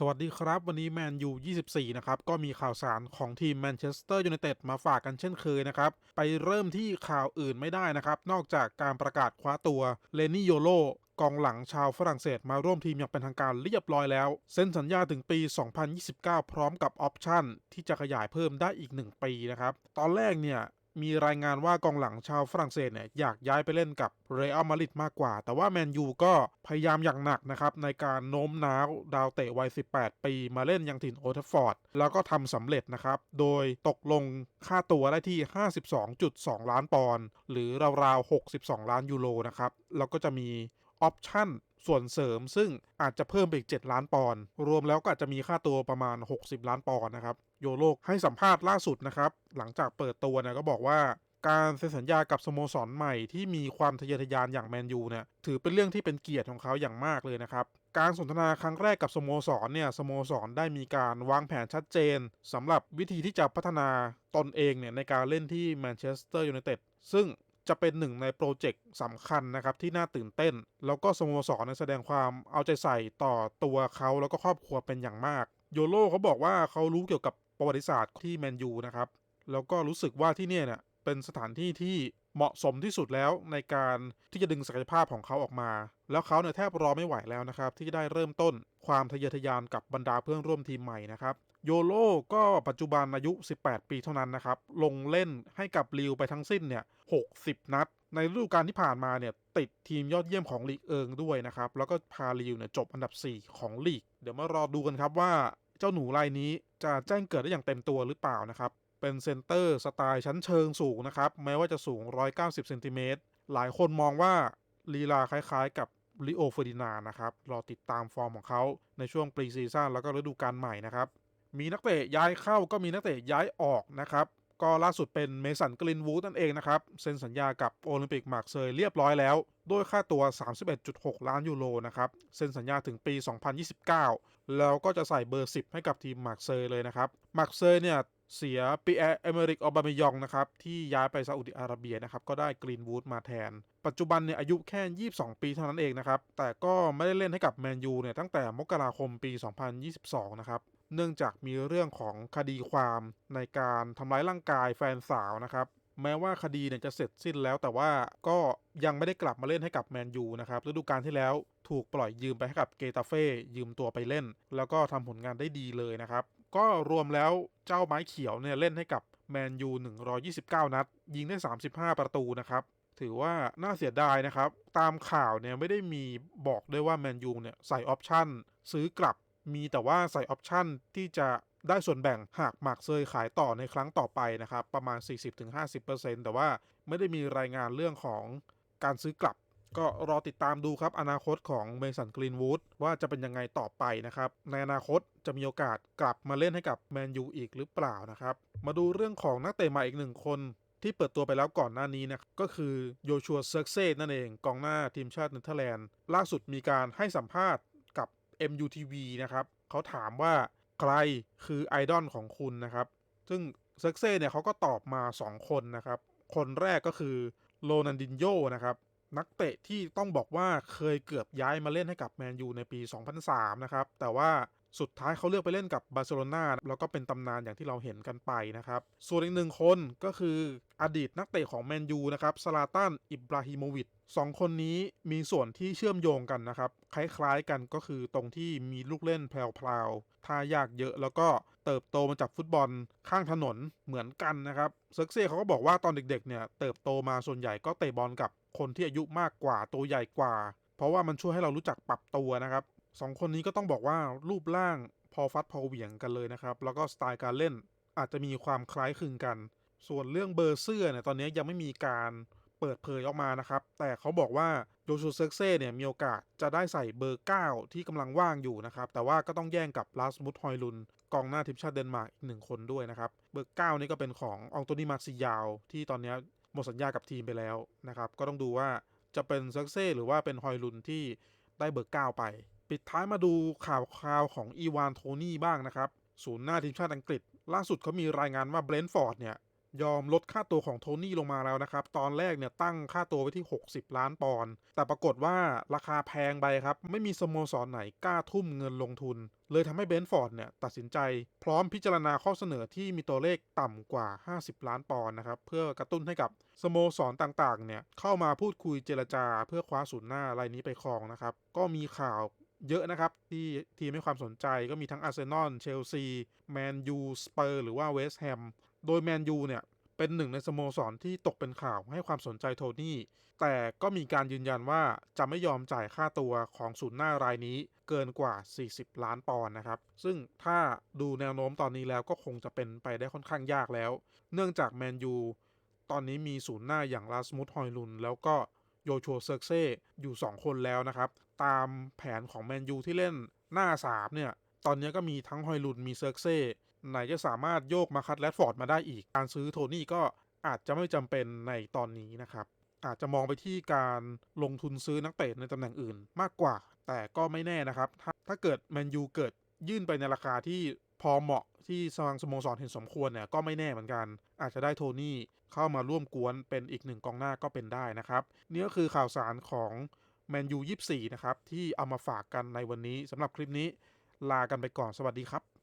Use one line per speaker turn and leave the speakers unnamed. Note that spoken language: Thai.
สวัสดีครับ วันนี้แมนยู24 นะครับ ก็มีข่าวสารของทีมแมนเชสเตอร์ยูไนเต็ดมาฝากกันเช่นเคยนะครับ ไปเริ่มที่ข่าวอื่นไม่ได้นะครับ นอกจากการประกาศคว้าตัวเลนี่โยโลกองหลังชาวฝรั่งเศสมาร่วมทีมอย่างเป็นทางการเรียบร้อยแล้ว เซ็นสัญญาถึงปี 2029 พร้อมกับออปชั่นที่จะขยายเพิ่มได้อีก 1 ปีนะครับ ตอนแรกเนี่ย มีรายงานว่ากองหลังชาวฝรั่งเศสเนี่ยอยากย้ายไปเล่นกับเรอัลมาดริดมากกว่า แต่ว่าแมนยูก็พยายามอย่างหนักนะครับในการโน้มน้าวดาวเตะวัย 18 ปีมาเล่นยังถิ่นโอทัฟฟอร์ด แล้วก็ทำสำเร็จนะครับ โดยตกลงค่าตัวได้ที่ 52.2 ล้านปอนด์หรือราวๆ 62 ล้านยูโรนะครับ แล้วก็จะมีออปชั่น ส่วนเสริมซึ่งอาจจะเพิ่มไปอีก 7 ล้านปอนด์รวมแล้วก็อาจจะมีค่าตัวประมาณ 60 ล้านปอนด์นะครับโยโลกให้สัมภาษณ์ล่าสุดนะครับหลังจากเปิดตัวนี่ยก็บอกว่าการเซ็นสัญญากับสโมสรใหม่ที่มีความทะเยอทะยานอย่างแมนยูเนี่ยถือเป็นเรื่องที่เป็นเกียรติของเขาอย่างมากเลยนะครับ การสนทนาครั้งแรกกับสโมสรเนี่ยสโมสรได้มีการวางแผนชัดเจนสำหรับวิธีที่จะพัฒนาตนเองเนี่ยในการเล่นที่แมนเชสเตอร์ยูไนเต็ดซึ่ง จะเป็นหนึ่งในโปรเจกต์สำคัญนะครับที่น่าตื่นเต้น แล้วก็สโมสรแสดงความเอาใจใส่ต่อตัวเขาแล้วก็ครอบครัวเป็นอย่างมาก โยโลเขาบอกว่าเขารู้เกี่ยวกับประวัติศาสตร์ที่แมนยูนะครับแล้วก็รู้สึกว่าที่เนี่ยเนี่ยเป็นสถานที่ที่เหมาะสมที่สุดแล้วในการที่จะดึงศักยภาพของเขาออกมา แล้วเขาเนี่ยแทบรอไม่ไหวแล้วนะครับที่จะได้เริ่มต้นความทะเยอทะยานกับบรรดาเพื่อนร่วมทีมใหม่นะครับ โยโลก็ปัจจุบันอายุ 18 ปีเท่านั้นนะครับ ลงเล่นให้กับลิวไปทั้งสิ้นเนี่ย 60 นัด ในฤดูกาลที่ผ่านมาเนี่ย ติดทีมยอดเยี่ยมของลีกเอิงด้วยนะครับ แล้วก็พาลิวเนี่ยจบอันดับ 4 ของลีก เดี๋ยวมารอดูกันครับว่าเจ้าหนูรายนี้จะแจ้งเกิดได้อย่างเต็มตัวหรือเปล่านะครับ เป็นเซนเตอร์สไตล์ชั้นเชิงสูงนะครับ แม้ว่าจะสูง 190 เซนติเมตร หลายคนมองว่าลีลาคล้ายๆ กับลิโอเฟอร์ดินานนะครับ รอติดตามฟอร์มของเขาในช่วงปรีซีซั่นแล้วก็ฤดูกาลใหม่นะครับ มีนักเตะย้ายเข้าก็มีนักเตะย้ายออกนะครับ ก็ล่าสุดเป็นเมสันกลินวูดนั่นเองนะครับเซ็นสัญญากับโอลิมปิกมาร์เซยเรียบร้อยแล้วโดยค่าตัว 31.6 ล้านยูโรนะครับเซ็นสัญญาถึงปี 2029 แล้วก็จะใส่เบอร์ 10 ให้กับทีมมาร์เซยเลยนะครับมาร์เซยเนี่ยเสียปีแอร์เอเมริกออบามยองนะครับที่ย้ายไปซาอุดิอาระเบียนะครับก็ได้กรีนวูดมาแทน ปัจจุบันเนี่ยอายุแค่ 22 ปีเท่านั้นเองนะครับ แต่ก็ไม่ได้เล่นให้กับแมนยูเนี่ยตั้งแต่มกราคมปี 2022 นะครับ เนื่องจากมีเรื่องของคดีความในการทำร้ายร่างกายแฟนสาวนะครับ แม้ว่าคดีเนี่ยจะเสร็จสิ้นแล้ว แต่ว่าก็ยังไม่ได้กลับมาเล่นให้กับแมนยูนะครับฤดูกาลที่แล้วถูกปล่อยยืมไปให้กับเกตาเฟ่ยืมตัวไปเล่น แล้วก็ทำผลงานได้ดีเลยนะครับ ก็รวมแล้วเจ้าไม้เขียวเนี่ยเล่นให้กับแมนยู129 นัด ยิงได้ 35 ประตูนะครับถือว่าน่าเสียดายนะครับ ตามข่าวเนี่ยไม่ได้มีบอกด้วยว่าแมนยูเนี่ยใส่ออปชั่นซื้อกลับ มีแต่ว่าใส่ออปชันที่จะได้ส่วนแบ่งหากหมากเซยขายต่อในครั้งต่อไปนะครับ ประมาณ 40-50%แต่ว่าไม่ได้มีรายงานเรื่องของการซื้อกลับ ก็รอติดตามดูครับ อนาคตของเมสันกรีนวูดว่าจะเป็นยังไงต่อไปนะครับ ในอนาคตจะมีโอกาสกลับมาเล่นให้กับแมนยูอีกหรือเปล่านะครับ มาดูเรื่องของนักเตะใหม่อีกหนึ่งคนที่เปิดตัวไปแล้วก่อนหน้านี้นะก็คือโยชัวเซิร์กเซ่นั่นเองกองหน้าทีมชาติเนเธอร์แลนด์ ล่าสุดมีการให้สัมภาษณ์ MUTV นะครับเขาถามว่าใครคือไอดอลของคุณนะครับ ซึ่งเซิร์กเซ่เนี่ยเขาก็ตอบมา 2 คนนะครับ คนแรกก็คือโรนันดินโยนะครับ นักเตะที่ต้องบอกว่าเคยเกือบย้ายมาเล่นให้กับแมนยูในปี 2003 นะครับ แต่ว่า สุดท้ายเขาเลือกไปเล่นกับบาร์เซโลนาแล้วก็เป็นตำนานอย่างที่เราเห็นกันไปนะครับ ส่วนอีกหนึ่งคนก็คืออดีตนักเตะของแมนยูนะครับสลาตันอิบราฮิโมวิชสองคนนี้มีส่วนที่เชื่อมโยงกันนะครับ คล้ายๆกันก็คือตรงที่มีลูกเล่นแพรวๆท่ายากเยอะแล้วก็เติบโตมาจากฟุตบอลข้างถนนเหมือนกันนะครับเซิร์กเซ่เขาก็บอกว่าตอนเด็กๆเนี่ยเติบโตมาส่วนใหญ่ก็เตะบอลกับคนที่อายุมากกว่าตัวใหญ่กว่า เพราะว่ามันช่วยให้เรารู้จักปรับตัวนะครับ สองคนนี้ก็ต้องบอกว่ารูปร่างพอฟัดพอเหวี่ยงกันเลยนะครับ แล้วก็สไตล์การเล่นอาจจะมีความคล้ายคลึงกัน ส่วนเรื่องเบอร์เสื้อเนี่ยตอนนี้ยังไม่มีการเปิดเผยออกมานะครับ แต่เขาบอกว่าโยชูเซิร์กเซ่เนี่ยมีโอกาสจะได้ใส่เบอร์ 9 ที่กำลังว่างอยู่นะครับ แต่ว่าก็ต้องแย่งกับลาสมุตฮอยลุนกองหน้าทีมชาติเดนมาร์กอีกหนึ่งคนด้วยนะครับ เบอร์ 9 นี่ก็เป็นขององโตนีมาร์ซิยาว ที่ตอนนี้หมดสัญญากับทีมไปแล้วนะครับ ก็ต้องดูว่าจะเป็นเซิร์กเซ่หรือว่าเป็นฮอยลุนที่ได้เบอร์ 9 ไป ปิดท้ายมาดูข่าวคราวของอีวานโทนี่บ้างนะครับ ศูนย์หน้าทีมชาติอังกฤษ ล่าสุดเขามีรายงานว่าเบรนท์ฟอร์ดเนี่ย ยอมลดค่าตัวของโทนี่ลงมาแล้วนะครับ ตอนแรกเนี่ยตั้งค่าตัวไว้ที่ 60 ล้านปอนด์แต่ปรากฏว่าราคาแพงไปครับ ไม่มีสโมสรไหนกล้าทุ่มเงินลงทุน เลยทำให้เบนฟอร์ดเนี่ยตัดสินใจ พร้อมพิจารณาข้อเสนอที่มีตัวเลขต่ำกว่า 50 ล้านปอนด์นะครับเพื่อกระตุ้นให้กับสโมสรต่างๆเนี่ยเข้ามาพูดคุยเจรจา เพื่อคว้าศูนย์หน้ารายนี้ไปครองนะครับก็มีข่าว เยอะนะครับ ที่ทีมให้ความสนใจก็มีทั้งอาร์เซนอลเชลซีแมนยูสเปอร์หรือว่าเวสต์แฮมโดยแมนยูเนี่ยเป็นหนึ่งในสโมสรที่ตกเป็นข่าวให้ความสนใจโทนี่ แต่ก็มีการยืนยันว่าจะไม่ยอมจ่ายค่าตัวของศูนย์หน้ารายนี้เกินกว่า 40 ล้านปอนด์นะครับ ซึ่งถ้าดูแนวโน้มตอนนี้แล้วก็คงจะเป็นไปได้ค่อนข้างยากแล้ว เนื่องจากแมนยูตอนนี้มีศูนย์หน้าอย่างลาสมุตฮอยลุน แล้วก็โยชัวเซิร์เซ่อยู่ 2 คนแล้วนะครับ ตามแผนของแมนยูที่เล่นหน้า3เนี่ย ตอนนี้ก็มีทั้งฮอยลุนมีเซิร์กเซ่ไหนจะสามารถโยกมาคัดแรดฟอร์ดมาได้อีก การซื้อโทนี่ก็อาจจะไม่จำเป็นในตอนนี้นะครับ อาจจะมองไปที่การลงทุนซื้อนักเตะในตำแหน่งอื่นมากกว่า แต่ก็ไม่แน่นะครับ ถ้าถ้าเกิดแมนยูเกิดยื่นไปในราคาที่พอเหมาะที่ทางสโมสรเห็นสมควรเนี่ยก็ไม่แน่เหมือนกัน อาจจะได้โทนี่เข้ามาร่วมกวนเป็นอีกหนึ่งกองหน้าก็เป็นได้นะครับ นี่ก็คือข่าวสารของ แมนยู24 นะครับ ที่เอามาฝากกันในวันนี้สำหรับคลิปนี้ลากันไปก่อนสวัสดีครับ